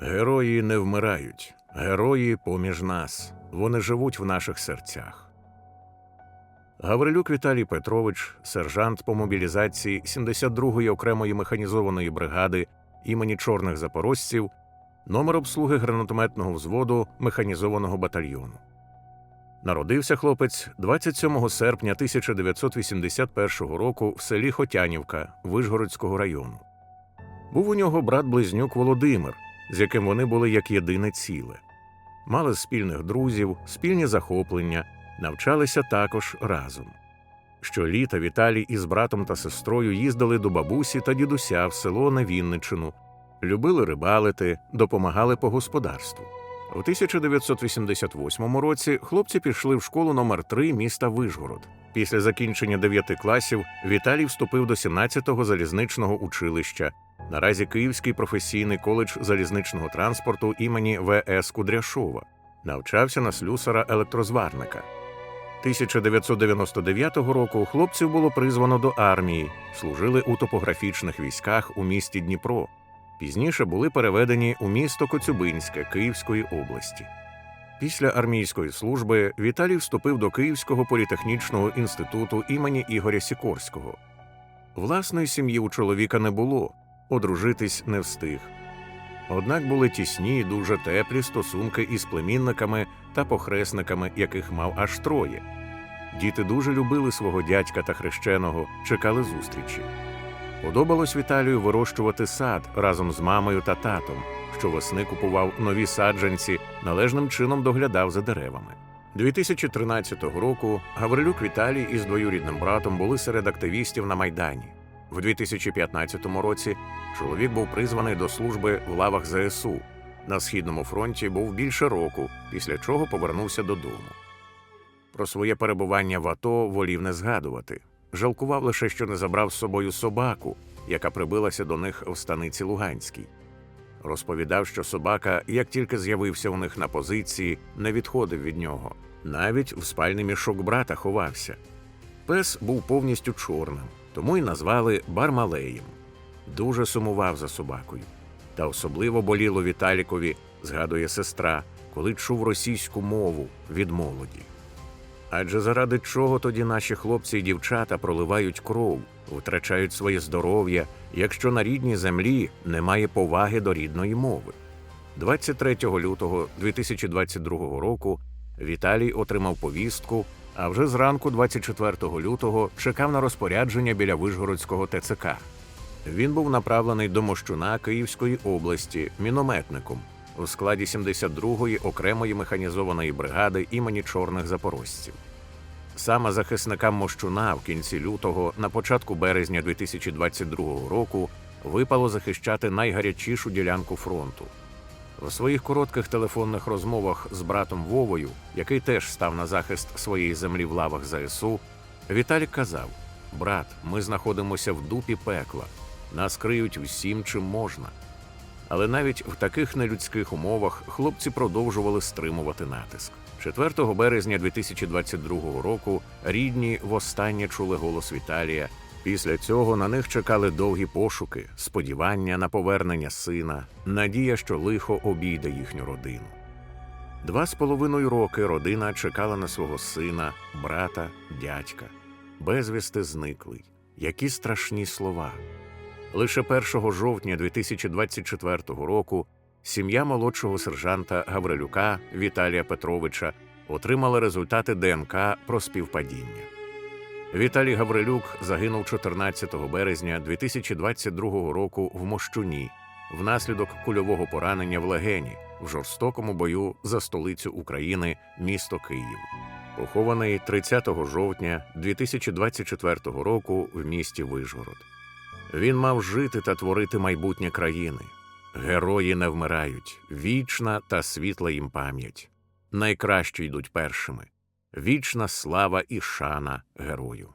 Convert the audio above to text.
Герої не вмирають, герої поміж нас. Вони живуть в наших серцях. Гаврилюк Віталій Петрович, сержант по мобілізації 72-ї окремої механізованої бригади імені чорних запорожців, номер обслуги гранатометного взводу механізованого батальйону. Народився хлопець 27 серпня 1981 року в селі Хотянівка Вишгородського району. Був у нього брат-близнюк Володимир, з яким вони були як єдине ціле. Мали спільних друзів, спільні захоплення, навчалися також разом. Щоліта Віталій із братом та сестрою їздили до бабусі та дідуся в село на Вінничину, любили рибалити, допомагали по господарству. У 1988 році хлопці пішли в школу номер 3 міста Вишгород. Після закінчення 9 класів Віталій вступив до 17-го залізничного училища, наразі Київський професійний коледж залізничного транспорту імені В.С. Кудряшова. Навчався на слюсара електрозварника. 1999 року хлопців було призвано до армії, служили у топографічних військах у місті Дніпро. Пізніше були переведені у місто Коцюбинське Київської області. Після армійської служби Віталій вступив до Київського політехнічного інституту імені Ігоря Сікорського. Власної сім'ї у чоловіка не було, одружитись не встиг. Однак були тісні і дуже теплі стосунки із племінниками та похресниками, яких мав аж троє. Діти дуже любили свого дядька та хрещеного, чекали зустрічі. Подобалось Віталію вирощувати сад разом з мамою та татом. Щовесни купував нові саджанці, належним чином доглядав за деревами. 2013 року Гаврилюк Віталій із двоюрідним братом були серед активістів на Майдані. В 2015 році чоловік був призваний до служби в лавах ЗСУ. На східному фронті був більше року, після чого повернувся додому. Про своє перебування в АТО волів не згадувати. Жалкував лише, що не забрав з собою собаку, яка прибилася до них в станиці Луганській. Розповідав, що собака, як тільки з'явився у них на позиції, не відходив від нього. Навіть в спальний мішок брата ховався. Пес був повністю чорним, тому й назвали Бармалеєм. Дуже сумував за собакою. Та особливо боліло Віталікові, згадує сестра, коли чув російську мову від молоді. Адже заради чого тоді наші хлопці і дівчата проливають кров, втрачають своє здоров'я, якщо на рідній землі немає поваги до рідної мови. 23 лютого 2022 року Віталій отримав повістку, а вже зранку, 24 лютого, чекав на розпорядження біля Вишгородського ТЦК. Він був направлений до Мощуна Київської області мінометником у складі 72-ї окремої механізованої бригади імені чорних запорожців. Саме захисникам Мощуна в кінці лютого, на початку березня 2022 року, випало захищати найгарячішу ділянку фронту. У своїх коротких телефонних розмовах з братом Вовою, який теж став на захист своєї землі в лавах ЗСУ, Віталій казав: Брат, ми знаходимося в дупі пекла, нас криють всім, чим можна. Але навіть в таких нелюдських умовах хлопці продовжували стримувати натиск. 4 березня 2022 року рідні востаннє чули голос Віталія. Після цього на них чекали довгі пошуки, сподівання на повернення сина, надія, що лихо обійде їхню родину. Два з половиною роки родина чекала на свого сина, брата, дядька. Безвісти зниклий. Які страшні слова. Лише 1 жовтня 2024 року сім'я молодшого сержанта Гаврилюка Віталія Петровича отримала результати ДНК про співпадіння. Віталій Гаврилюк загинув 14 березня 2022 року в Мощуні внаслідок кульового поранення в легені в жорстокому бою за столицю України, місто Київ. Похований 30 жовтня 2024 року в місті Вишгород. Він мав жити та творити майбутнє країни. Герої не вмирають, вічна та світла їм пам'ять. Найкращі йдуть першими. Вічна слава і шана герою.